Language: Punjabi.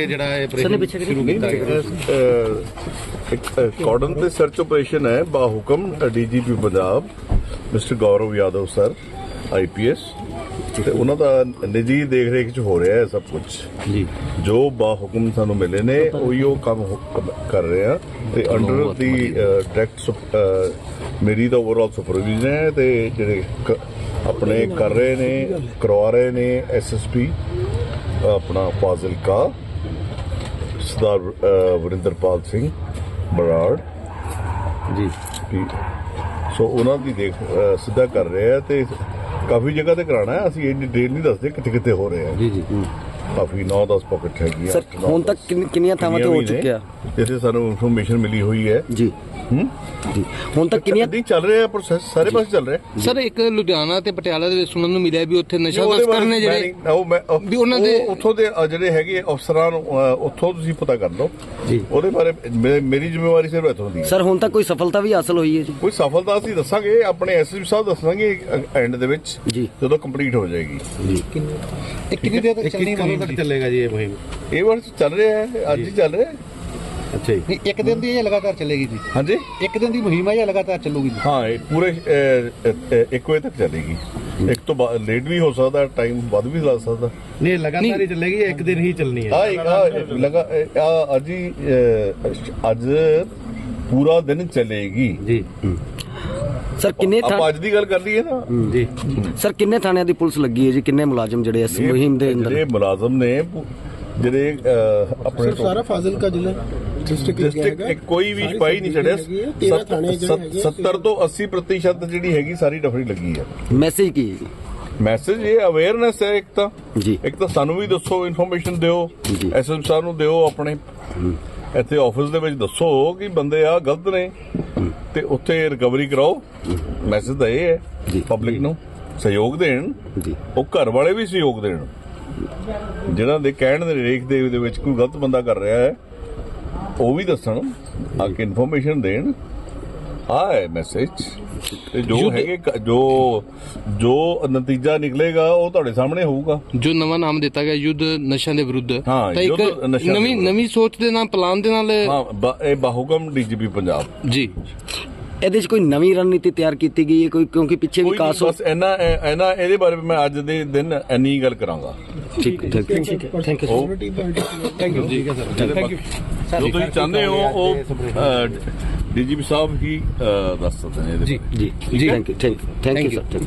ਇਹ ਜਿਹੜਾ ਇਹ ਆਪਰੇਸ਼ਨ ਸ਼ੁਰੂ ਕੀਤਾ ਗਿਆ? ਕਾਰਡਨ ਤੇ ਸਰਚ ਆਪਰੇਸ਼ਨ ਹੈ ਬਾ ਹੁਕਮ DGP Punjab mister Gaurav Yadav sir IPS ਤੇ ਉਹਨਾਂ ਦਾ ਨਿੱਜੀ ਦੇਖ ਰੇਖ ਚ ਹੋ ਰਿਹਾ ਹੈ ਸਭ ਕੁਝ ਜੀ। ਜੋ ਬਾ ਹੁਕਮ ਸਾਨੂੰ ਮਿਲੇ ਨੇ ਉਹੀ ਉਹ ਕੰਮ ਕਰ ਰਹੇ ਆ। ਤੇ ਅੰਡਰ ਦੀ ਡਾਇਰੈਕਟ ਮੇਰੀ ਤਾਂ ਓਵਰਆਲ ਸੁਪਰਵਿਜ਼ਨ ਹੈ ਤੇ ਜਿਹੜੇ ਕ- ਆਪਣੇ ਕਰ ਰਹੇ ਨੇ ਕਰਵਾ ਰਹੇ ਨੇ ਐਸਐਸਪੀ ਆਪਣਾ ਫਾਜ਼ਿਲਕਾ। ਸਰਦਾਰ ਵਰਿੰਦਰਪਾਲ ਸਿੰਘ ਬਰਾੜ ਜੀ ਸੋ ਉਹਨਾਂ ਦੀ ਦੇਖ ਸਿੱਧਾ ਕਰ ਰਹੇ ਆ ਤੇ ਕਾਫੀ ਜਗ੍ਹਾ ਤੇ ਕਰਾਣਾ ਹੈ ਅਸੀਂ ਇਹ ਡਿਟੇਲ ਨਹੀਂ ਦੱਸਦੇ ਕਿੱਥੇ ਕਿੱਥੇ ਹੋ ਰਹੇ ਆ ਜੀ ਜੀ ਕਾਫੀ 9-10 ਪਾਕਟ ਹੈਗੀਆਂ ਸਰ ਹੁਣ ਤੱਕ ਕਿੰਨ- ਕਿੰਨੀਆਂ ਥਾਵਾਂ ਤੇ ਹੋ ਚੁੱਕਿਆ ਜਿੱਥੇ ਸਾਨੂੰ ਇਨਫੋਰਮੇਸ਼ਨ ਮਿਲੀ ਹੋਈ ਹੈ ਜੀ ਹੂੰ? ਜੀ ਹੁਣ ਤੱਕ ਕਿੰਨੀਆਂ ਨਹੀਂ ਚੱਲ ਰਿਹਾ ਪ੍ਰੋਸੈਸ ਸਾਰੇ ਪਾਸੇ ਚੱਲ ਰਿਹਾ ਸਰ ਇੱਕ ਲੁਧਿਆਣਾ ਤੇ ਪਟਿਆਲਾ ਦੇ ਵਿੱਚ ਸੁਣਨ ਨੂੰ ਮਿਲਿਆ ਵੀ ਉੱਥੇ ਨਸ਼ਾ ਤਸਕਰ ਨੇ ਜਿਹੜੇ ਉਹ ਮੈਂ ਵੀ ਉਹਨਾਂ ਦੇ- ਉੱਥੋਂ ਦੇ ਜਿਹੜੇ ਹੈਗੇ ਅਫਸਰਾਂ ਉੱਥੋਂ ਤੁਸੀਂ ਪਤਾ ਕਰ ਲਓ। ਜੀ। ਉਹਦੇ ਬਾਰੇ ਮੇਰੀ ਜ਼ਿੰਮੇਵਾਰੀ ਸਿਰਫ ਇੱਥੋਂ ਦੀ ਸਰ ਹੁਣ ਤੱਕ ਕੋਈ ਸਫਲਤਾ ਵੀ ਹਾਸਲ ਹੋਈ ਹੈ ਜੀ। ਕੋਈ ਸਫਲਤਾ ਅਸੀਂ ਦੱਸਾਂਗੇ ਆਪਣੇ ਐਸਐਸਪੀ ਸਾਹਿਬ ਦੱਸਾਂਗੇ ਐਂਡ ਦੇ ਵਿੱਚ ਜੀ। ਜਦੋਂ ਕੰਪਲੀਟ ਹੋ ਜਾਏਗੀ। ਇਹ ਕਿੰਨੀ ਦੇਰ ਚੱਲਣੀ ਕਦੋਂ ਤੱਕ ਚੱਲੇਗਾ ਜੀ ਇਹ ਮੁਹਿੰਮ। ਇਹ ਵਾਰ ਚੱਲ ਰਿਹਾ ਹੈ ਅੱਜ ਹੀ ਚੱਲ ਰਿਹਾ ਹੈ। ਅੱਛਾ ਜੀ। ਨਹੀਂ ਇੱਕ ਦਿਨ ਦੀ ਇਹ ਲਗਾਤਾਰ ਚੱਲੇਗੀ ਜੀ। ਹਾਂਜੀ? ਇੱਕ ਦਿਨ ਦੀ ਮੁਹਿੰਮ ਹੈ ਜਾਂ ਲਗਾਤਾਰ ਚੱਲੂਗੀ ਜੀ? ਹਾਂ ਇਹ ਪੂਰੇ 1 ਵਜੇ ਤੱਕ ਚੱਲੇਗੀ। ਇੱਕ ਤੋਂ ਲੇਟ ਵੀ ਹੋ ਸਕਦਾ ਟਾਈਮ ਵੱਧ ਵੀ ਲੱਗ ਸਕਦਾ। ਨਹੀਂ ਇਹ ਲਗਾਤਾਰ ਹੀ ਚੱਲੇਗੀ ਇਹ ਇੱਕ ਦਿਨ ਹੀ ਚੱਲਣੀ ਹੈ। ਆ ਇੱਕ ਆਹ ਲਗਾ ਆਹ ਅੱਜ ਹੀ ਅਹ, ਅੱਜ ਪੂਰਾ ਦਿਨ ਚੱਲੇਗੀ। ਜੀ। ਸਰ ਕਿੰਨੇ ਥਾਂ ਆਪਾਂ ਅੱਜ ਦੀ ਗੱਲ ਕਰ ਲਈਏ ਨਾ। ਜੀ। ਸਰ ਕਿੰਨੇ ਥਾਣਿਆਂ ਦੀ ਪੁਲਿਸ ਲੱਗੀ ਹੈ ਜੀ? ਕਿੰਨੇ ਮੁਲਾਜ਼ਮ ਜਿਹੜੇ ਇਸ ਮੁਹਿੰਮ ਦੇ ਅੰਦਰ? ਜਿਹੜੇ ਮੁਲਾਜ਼ਮ ਨੇ ਜਿਹੜੇ ਆਪਣੇ ਸਾਰਾ ਫਾਜ਼ਿਲਕਾ ਜ਼ਿਲ੍ਹਾ ਡਿਸਟ੍ਰਿਕਟ ਕੋਈ ਵੀ ਸਿਪਾਹੀ ਨਹੀਂ ਛੜਿਆ 13 ਥਾਣੇ ਜਿਹੜੇ ਹੈਗੇ ਆ, 70 ਤੋਂ 80% ਪ੍ਰਤੀਸ਼ਤ ਜਿਹੜੀ ਹੈਗੀ ਸਾਰੀ ਡਫਰੀ ਲੱਗੀ ਹੈ। ਮੈਸੇਜ ਕੀ ਹੈ ਜੀ? ਮੈਸੇਜ ਇਹ ਅਵੇਅਰਨੈਸ ਹੈ ਇੱਕ ਤਾਂ। ਜੀ। ਇੱਕ ਤਾਂ ਸਾਨੂੰ ਵੀ ਦੱਸੋ ਇਨਫੋਰਮੇਸ਼ਨ ਦਿਓ। ਐਸਐਮ ਸਾਹਿਬ ਨੂੰ ਦਿਓ ਆਪਣੇ। ਇੱਥੇ ਆਫਿਸ ਦੇ ਵਿੱਚ ਦੱਸੋ ਕਿ ਬੰਦੇ ਆ ਗਲਤ ਨੇ। ਤੇ ਉੱਥੇ ਰਿਕਵਰੀ ਕਰਾਓ। ਮੈਸੇਜ ਤਾਂ ਇਹ ਹੈ। ਪਬਲਿਕ ਨੂੰ। ਸਹਿਯੋਗ ਦੇਣ। ਜੀ। ਉਹ ਘਰ ਵਾਲੇ ਵੀ ਸਹਿਯੋਗ ਦੇਣ। ਜਿਹਨਾਂ ਦੇ ਕਹਿਣ ਦੇ ਰੇਖ ਦੇ ਵਿੱਚ ਕੋਈ ਗਲਤ ਬੰਦਾ ਕਰ ਰਿਹਾ ਹੈ ਉਹ ਵੀ ਦੱਸਣ ਆ ਕੇ ਇਨਫੋਰਮੇਸ਼ਨ ਦੇਣ। ਆ ਹੈ ਮੈਸੇਜ ਤੇ ਜੋ ਹੈਗੇ ਜੋ ਜੋ ਨਤੀਜਾ ਨਿਕਲੇਗਾ ਉਹ ਤੁਹਾਡੇ ਸਾਹਮਣੇ ਹੋਊਗਾ। ਜੋ ਨਵਾਂ ਨਾਮ ਦਿੱਤਾ ਗਿਆ ਯੁੱਧ ਨਸ਼ਿਆਂ ਦੇ ਵਿਰੁੱਧ। ਤਾਂ ਇੱਕ ਨਵੀਂ ਸੋਚ ਦੇ ਨਾਲ ਪਲਾਨ ਦੇ ਨਾਲ ਹਾਂ ਇਹ ਬਾਹੁਕਮ ਡੀਜੀਪੀ ਪੰਜਾਬ। ਜੀ। ਇਹਦੇ 'ਚ ਕੋਈ ਨਵੀਂ ਰਣਨੀਤੀ ਤਿਆਰ ਕੀਤੀ ਗਈ ਹੈ? ਕੋਈ ਕਿਉਂਕਿ ਪਿੱਛੇ ਕੋਈ ਵਿਕਾਸ ਹੋ ਬਸ ਇਹਨਾਂ ਇਹਨਾਂ ਇਹਦੇ ਬਾਰੇ ਮੈਂ ਅੱਜ ਦੇ ਦਿਨ ਇੰਨੀ ਗੱਲ ਕਰਾਂਗਾ। ਠੀਕ ਹੈ thank you thank you thank you ਜੀ ਥੈਂਕ ਯੂ ਜੋ ਤੁਸੀਂ ਚਾਹੁੰਦੇ ਹੋ ਉਹ ਡੀਜੀਪੀ ਸਾਹਿਬ ਹੀ ਦੱਸ ਸਕਦੇ ਨੇ। ਜੀ ਜੀ thank you thank you thank you sir